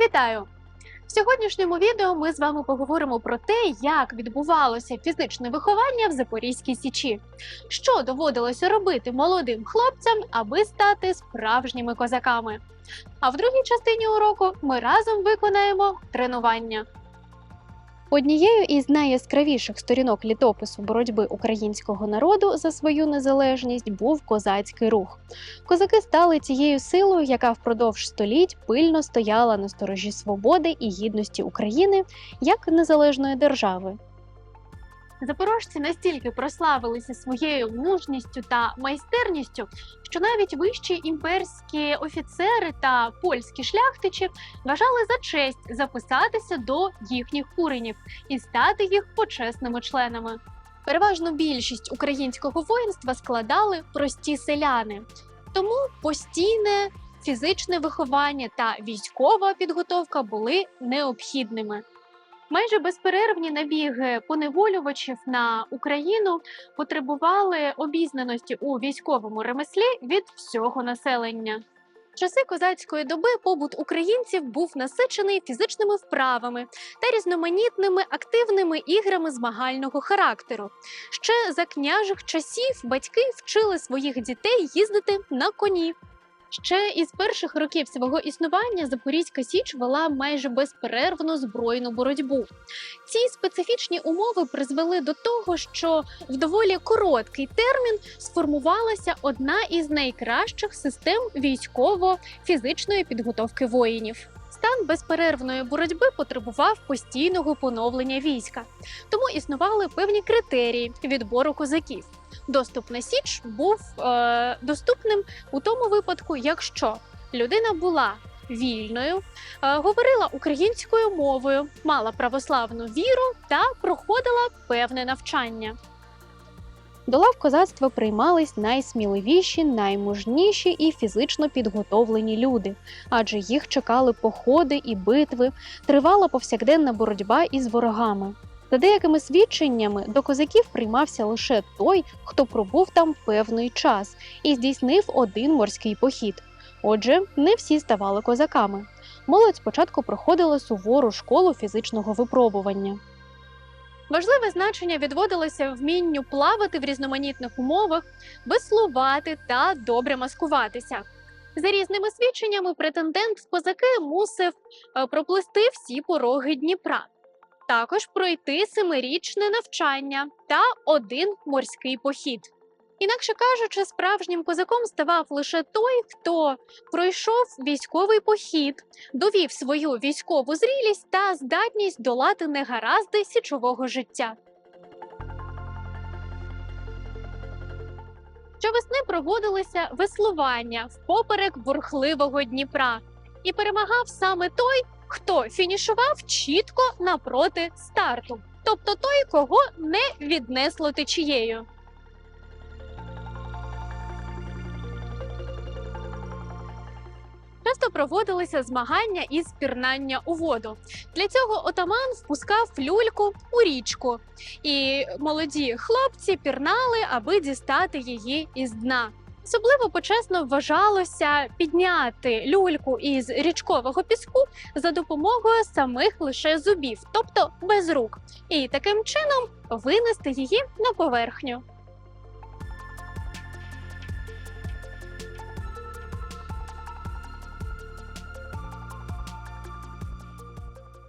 Вітаю! В сьогоднішньому відео ми з вами поговоримо про те, як відбувалося фізичне виховання в Запорізькій Січі, що доводилося робити молодим хлопцям, аби стати справжніми козаками. А в другій частині уроку ми разом виконаємо тренування. Однією із найяскравіших сторінок літопису боротьби українського народу за свою незалежність був козацький рух. Козаки стали тією силою, яка впродовж століть пильно стояла на сторожі свободи і гідності України як незалежної держави. Запорожці настільки прославилися своєю мужністю та майстерністю, що навіть вищі імперські офіцери та польські шляхтичі вважали за честь записатися до їхніх куренів і стати їх почесними членами. Переважну більшість українського воїнства складали прості селяни, тому постійне фізичне виховання та військова підготовка були необхідними. Майже безперервні набіги поневолювачів на Україну потребували обізнаності у військовому ремеслі від всього населення. Часи козацької доби побут українців був насичений фізичними вправами та різноманітними активними іграми змагального характеру. Ще за княжих часів батьки вчили своїх дітей їздити на коні. Ще із перших років свого існування Запорізька Січ вела майже безперервну збройну боротьбу. Ці специфічні умови призвели до того, що в доволі короткий термін сформувалася одна із найкращих систем військово-фізичної підготовки воїнів. Стан безперервної боротьби потребував постійного поновлення війська, тому існували певні критерії відбору козаків. Доступ на січ був е, доступним у тому випадку, якщо людина була вільною, е, говорила українською мовою, мала православну віру та проходила певне навчання. До лав козацтва приймались найсміливіші, наймужніші і фізично підготовлені люди, адже їх чекали походи і битви, тривала повсякденна боротьба із ворогами. За деякими свідченнями до козаків приймався лише той, хто пробув там певний час і здійснив один морський похід. Отже, не всі ставали козаками. Молодь спочатку проходила сувору школу фізичного випробування. Важливе значення відводилося вмінню плавати в різноманітних умовах, веслувати та добре маскуватися. За різними свідченнями, претендент в козаки мусив е, проплисти всі пороги Дніпра також пройти семирічне навчання та один морський похід. Інакше кажучи, справжнім козаком ставав лише той, хто пройшов військовий похід, довів свою військову зрілість та здатність долати негаразди січового життя. Щовесни проводилися веслування впоперек бурхливого Дніпра, і перемагав саме той, хто фінішував чітко напроти старту, тобто той, кого не віднесло течією. Часто проводилися змагання із пірнання у воду. Для цього отаман впускав люльку у річку, і молоді хлопці пірнали, аби дістати її із дна. Особливо почесно вважалося підняти люльку із річкового піску за допомогою самих лише зубів, тобто без рук, і таким чином винести її на поверхню.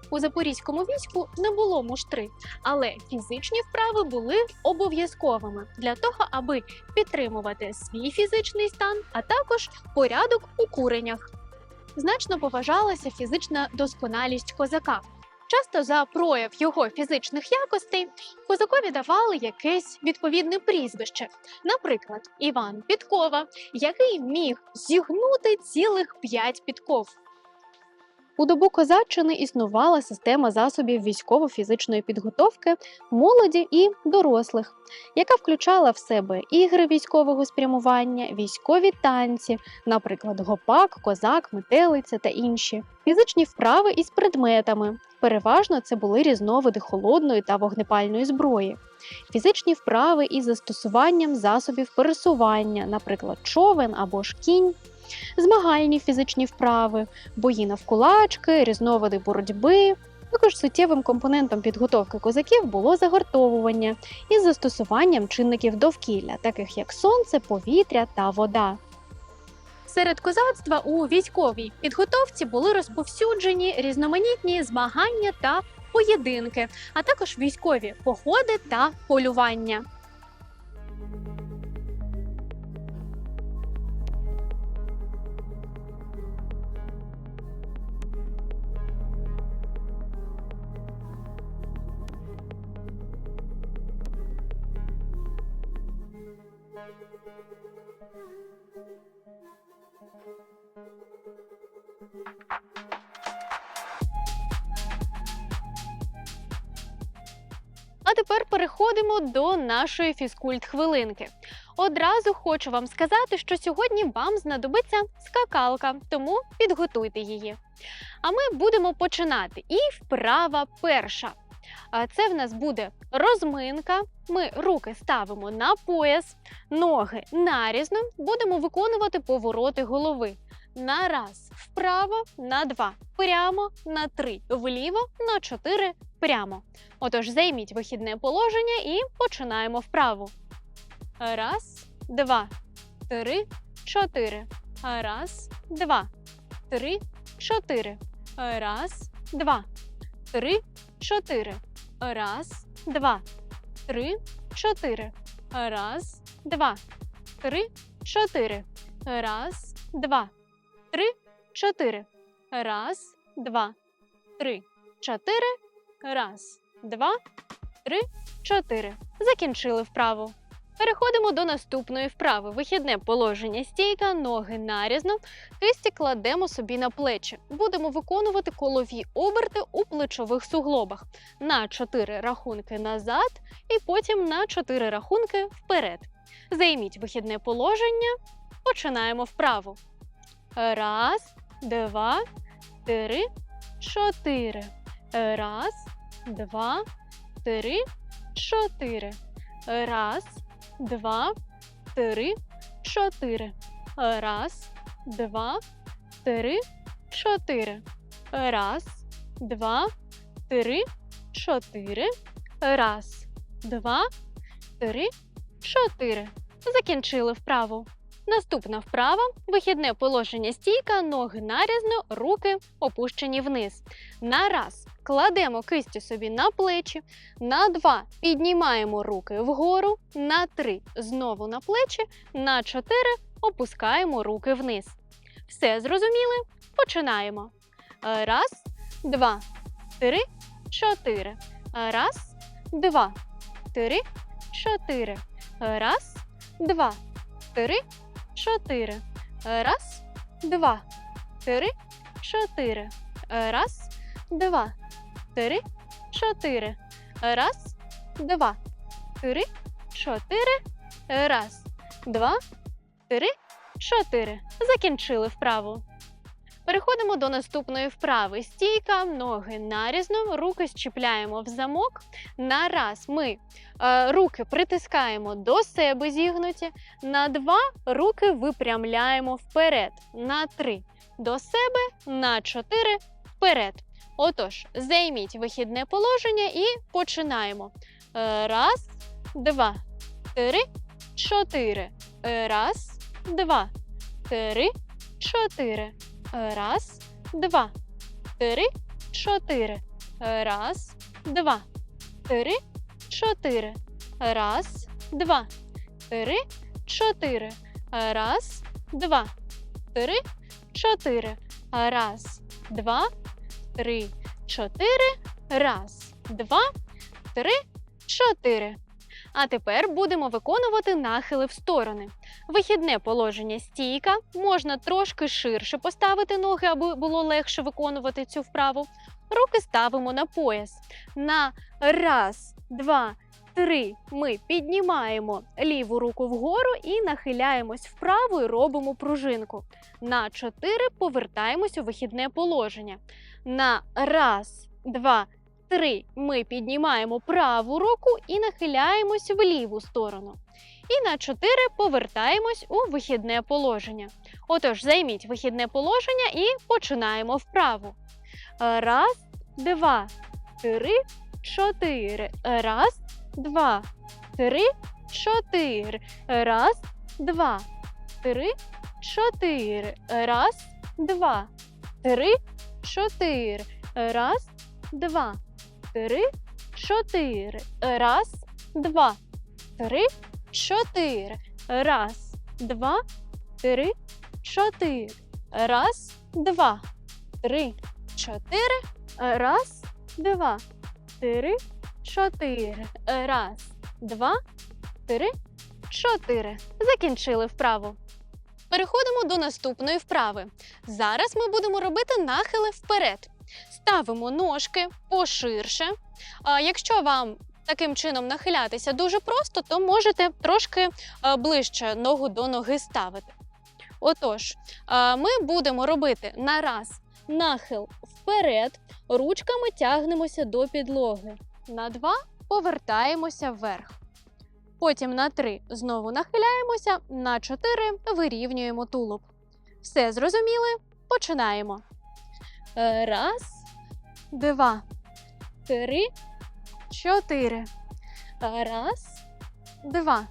У запорізькому війську не було муштри, але фізичні вправи були обов'язковими для того, аби підтримувати свій фізичний стан, а також порядок у куренях. Значно поважалася фізична досконалість козака. Часто за прояв його фізичних якостей козакові давали якесь відповідне прізвище, наприклад, Іван Підкова, який міг зігнути цілих п'ять підков. У добу козаччини існувала система засобів військово-фізичної підготовки молоді і дорослих, яка включала в себе ігри військового спрямування, військові танці, наприклад, гопак, козак, метелиця та інші, фізичні вправи із предметами. Переважно це були різновиди холодної та вогнепальної зброї, фізичні вправи із застосуванням засобів пересування, наприклад, човен або ж кінь. Змагальні фізичні вправи, бої навкулачки, різновиди боротьби. Також суттєвим компонентом підготовки козаків було загортовування із застосуванням чинників довкілля, таких як сонце, повітря та вода. Серед козацтва у військовій підготовці були розповсюджені різноманітні змагання та поєдинки, а також військові походи та полювання. А тепер переходимо до нашої фізкульт-хвилинки. Одразу хочу вам сказати, що сьогодні вам знадобиться скакалка, тому підготуйте її. А ми будемо починати. І вправа перша. Це в нас буде розминка. Ми руки ставимо на пояс, ноги нарізно. Будемо виконувати повороти голови. На раз вправо, на два прямо, на три вліво, на чотири прямо. Отож, займіть вихідне положення і починаємо вправу. Раз, два, три, чотири. Раз, два, три, чотири. Раз, два, три, чотири. Раз, два, три, чотири. Раз, два, три, чотири. Раз, два, три, чотири. Раз, два, три, чотири. Раз, два, три, чотири. Закінчили вправу. Переходимо до наступної вправи. Вихідне положення стійка, ноги нарізно, кисті кладемо собі на плечі. Будемо виконувати колові оберти у плечових суглобах на 4 рахунки назад і потім на 4 рахунки вперед. Займіть вихідне положення. Починаємо вправу. Раз, два, три, чотири. Раз, два, три, чотири. Раз, два, три, чотири. Раз, два, три, чотири. Раз, два, три, чотири. Раз, два, три, чотири. Закінчили вправу. Наступна вправа вихідне положення стійка, ноги нарізно, руки опущені вниз. На раз кладемо кисті собі на плечі, на два піднімаємо руки вгору, на три знову на плечі, на чотири опускаємо руки вниз. Все зрозуміли? Починаємо. Раз, два, три, чотири. Раз, два, три, чотири. Раз, два, три, чотири. Раз, два, три, чотири. Раз, два, три, чотири. Раз, два, три, чотири. Раз, два, три, чотири. Закінчили вправу. Переходимо до наступної вправи. Стійка, ноги нарізно, руки щіпляємо в замок. На раз ми е, руки притискаємо до себе зігнуті. На два руки випрямляємо вперед. На три до себе, на чотири вперед. Отож, займіть вихідне положення і починаємо. Е, Раз, два, три, чотири. Е, Раз, два, три, чотири. Е, Раз, два, три, чотири. Раз, два, три, чотири. Раз, два, три, чотири. Раз, два, три, чотири. Раз, два, три, чотири. Раз, два, три, чотири. А тепер будемо виконувати нахили в сторони. Вихідне положення стійка. Можна трошки ширше поставити ноги, аби було легше виконувати цю вправу. Руки ставимо на пояс. На раз, два, три ми піднімаємо ліву руку вгору і нахиляємось вправо і робимо пружинку. На чотири повертаємось у вихідне положення. На раз, два, три ми піднімаємо праву руку і нахиляємось в ліву сторону. І на 4 повертаємось у вихідне положення. Отож, займіть вихідне положення і починаємо вправу. Раз, два, три, чотири. Раз, два, три, чотири. Раз, два, три, чотири. Раз, два, три, чотири. Раз, два, три, чотири. Раз, два, три, чотири. Раз, два, три, чотири. Раз, два, три, чотири. Раз, два, три, чотири. Раз, два, три, чотири. Закінчили вправу. Переходимо до наступної вправи. Зараз ми будемо робити нахили вперед. Ставимо ножки поширше. А якщо вам таким чином нахилятися дуже просто, то можете трошки ближче ногу до ноги ставити. Отож, ми будемо робити на раз нахил вперед, ручками тягнемося до підлоги. На два повертаємося вверх. Потім на три знову нахиляємося, на чотири вирівнюємо тулуб. Все зрозуміли? Починаємо. Е, Раз, два, три, чотири. Е, Раз, два,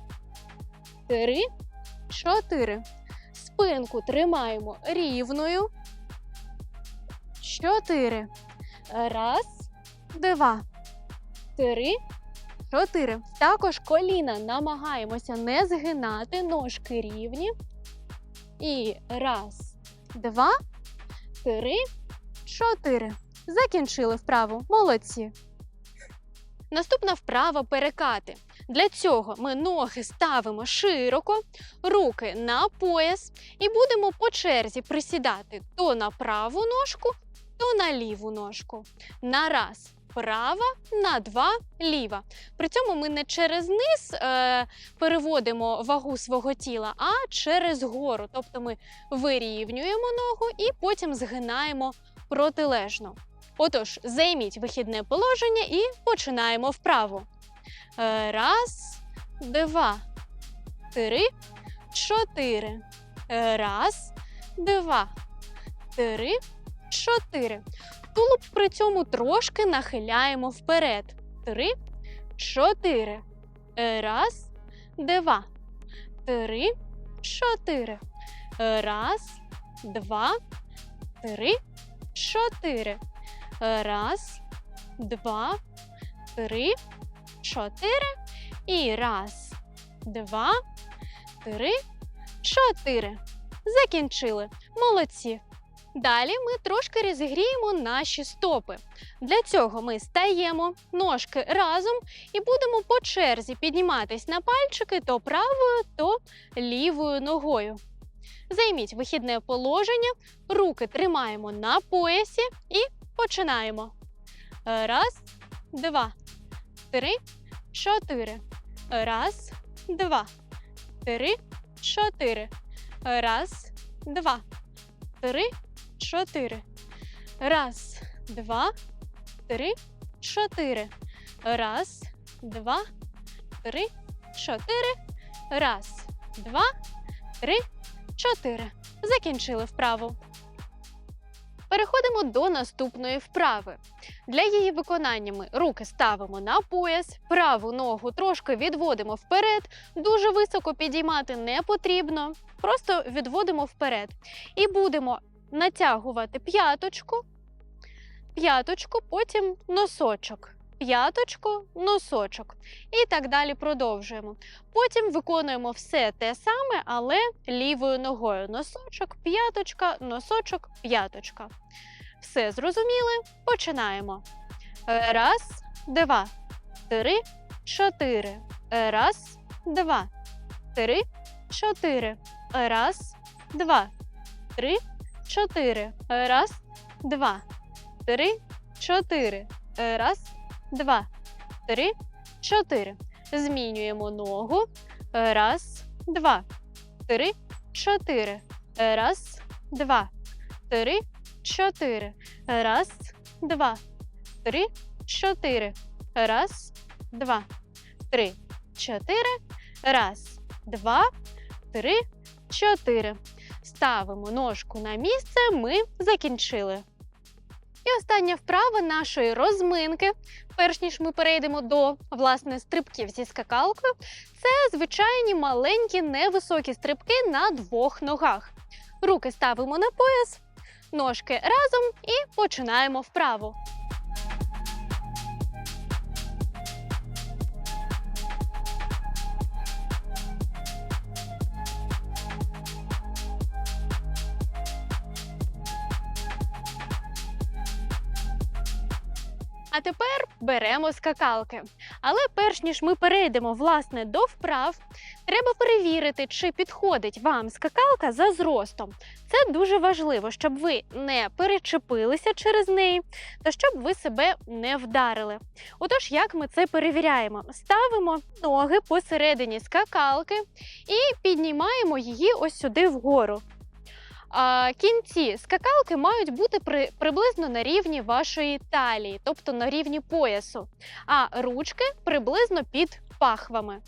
три, чотири. Спинку тримаємо рівною. Чотири. Раз, два, три, чотири. Також коліна намагаємося не згинати, ножки рівні. І раз, два, три, чотири. Закінчили вправу. Молодці. Наступна вправа перекати. Для цього ми ноги ставимо широко, руки на пояс і будемо по черзі присідати то на праву ножку, то на ліву ножку. На раз права, на два ліва. При цьому ми не через низ е, переводимо вагу свого тіла, а через гору. Тобто ми вирівнюємо ногу і потім згинаємо протилежно. Отож, займіть вихідне положення і починаємо вправу. Е, Раз, два, три, чотири. Е, Раз, два, три, чотири. Тулуб при цьому трошки нахиляємо вперед. Три, чотири. Раз, два, три, чотири. Раз, два, три, чотири. Раз, два, три, чотири. І раз, два, три, чотири. Закінчили. Молодці. Далі ми трошки розігріємо наші стопи. Для цього ми стаємо ножки разом і будемо по черзі підніматись на пальчики то правою, то лівою ногою. Займіть вихідне положення, руки тримаємо на поясі і починаємо. Раз, два, три, чотири. Раз, два, три, чотири. Раз, два, три, чотири. Раз, два, три, чотири. Раз, два, три, чотири. Раз, два, три, чотири. Закінчили вправу. Переходимо до наступної вправи. Для її виконання ми руки ставимо на пояс, праву ногу трошки відводимо вперед, дуже високо підіймати не потрібно, просто відводимо вперед. І будемо натягувати п'яточку, п'яточку, потім носочок, п'яточку, носочок. І так далі продовжуємо. Потім виконуємо все те саме, але лівою ногою. Носочок, п'яточка, носочок, п'яточка. Все зрозуміли? Починаємо. Раз, два, три, чотири. Раз, два, три, чотири. Раз, два, три, чотири. Раз, два, три, чотири. Раз, два, три, чотири. Змінюємо ногу. Раз, два, три, чотири. Раз, два, три, чотири. Раз, два, три, чотири. Раз, два, три, чотири. Раз, два, три, чотири. Ставимо ножку на місце. Ми закінчили. І остання вправа нашої розминки, перш ніж ми перейдемо до власне стрибків зі скакалкою, це звичайні маленькі невисокі стрибки на двох ногах. Руки ставимо на пояс, ножки разом і починаємо вправу. А тепер беремо скакалки. Але перш ніж ми перейдемо власне до вправ, треба перевірити, чи підходить вам скакалка за зростом. Це дуже важливо, щоб ви не перечепилися через неї та щоб ви себе не вдарили. Отож, як ми це перевіряємо? Ставимо ноги посередині скакалки і піднімаємо її ось сюди вгору. Кінці скакалки мають бути при, приблизно на рівні вашої талії, тобто на рівні поясу, а ручки приблизно під пахвами.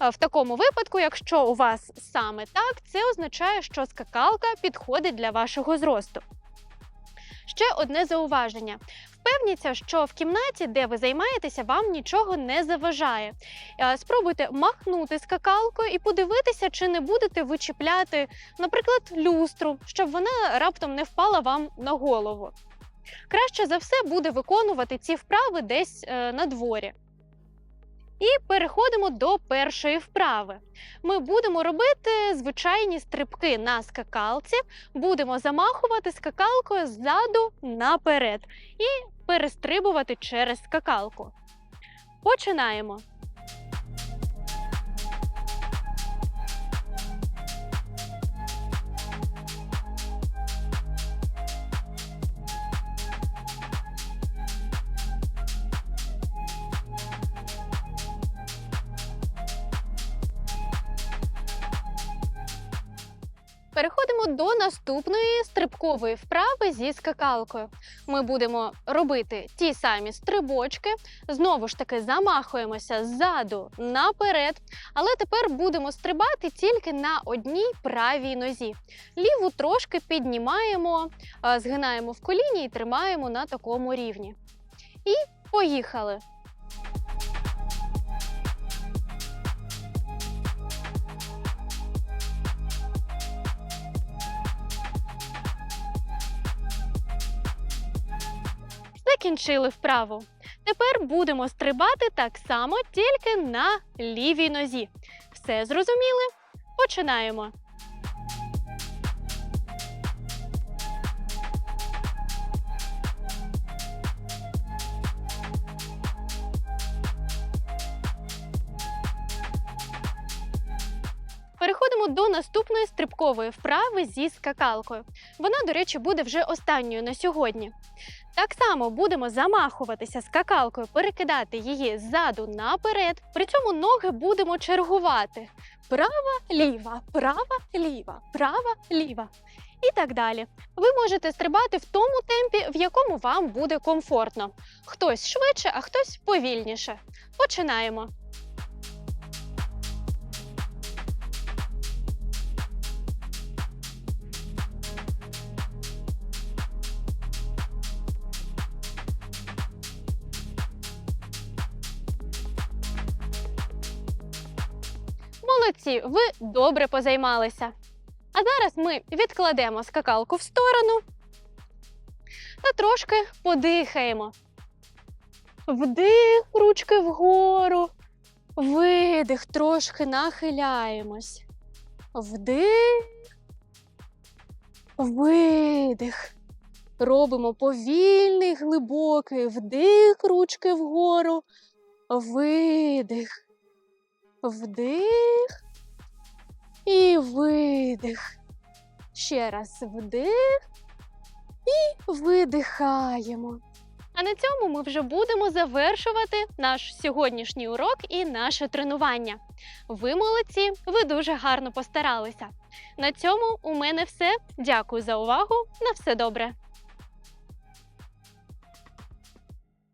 В такому випадку, якщо у вас саме так, це означає, що скакалка підходить для вашого зросту. Ще одне зауваження. Впевніться, що в кімнаті, де ви займаєтеся, вам нічого не заважає. Е, Спробуйте махнути скакалкою і подивитися, чи не будете ви чіпляти, наприклад, люстру, щоб вона раптом не впала вам на голову. Краще за все буде виконувати ці вправи десь е, на дворі. І переходимо до першої вправи. Ми будемо робити звичайні стрибки на скакалці, будемо замахувати скакалкою ззаду наперед і перестрибувати через скакалку. Починаємо. До наступної стрибкової вправи зі скакалкою. Ми будемо робити ті самі стрибочки, знову ж таки замахуємося ззаду наперед, але тепер будемо стрибати тільки на одній правій нозі. Ліву трошки піднімаємо, е, згинаємо в коліні і тримаємо на такому рівні. І поїхали! Закінчили вправу. Тепер будемо стрибати так само, тільки на лівій нозі. Все зрозуміли? Починаємо. Переходимо до наступної стрибкової вправи зі скакалкою. Вона, до речі, буде вже останньою на сьогодні. Так само будемо замахуватися скакалкою, перекидати її ззаду наперед. При цьому ноги будемо чергувати: права, ліва, права, ліва, права, ліва. І так далі. Ви можете стрибати в тому темпі, в якому вам буде комфортно. Хтось швидше, а хтось повільніше. Починаємо. Молодці, ви добре позаймалися. А зараз ми відкладемо скакалку в сторону та трошки подихаємо. Вдих, ручки вгору. Видих, трошки нахиляємось. Вдих. Видих. Робимо повільний, глибокий вдих, ручки вгору. Видих. Вдих і видих. Ще раз вдих і видихаємо. А на цьому ми вже будемо завершувати наш сьогоднішній урок і наше тренування. Ви молодці, ви дуже гарно постаралися. На цьому у мене все. Дякую за увагу. На все добре.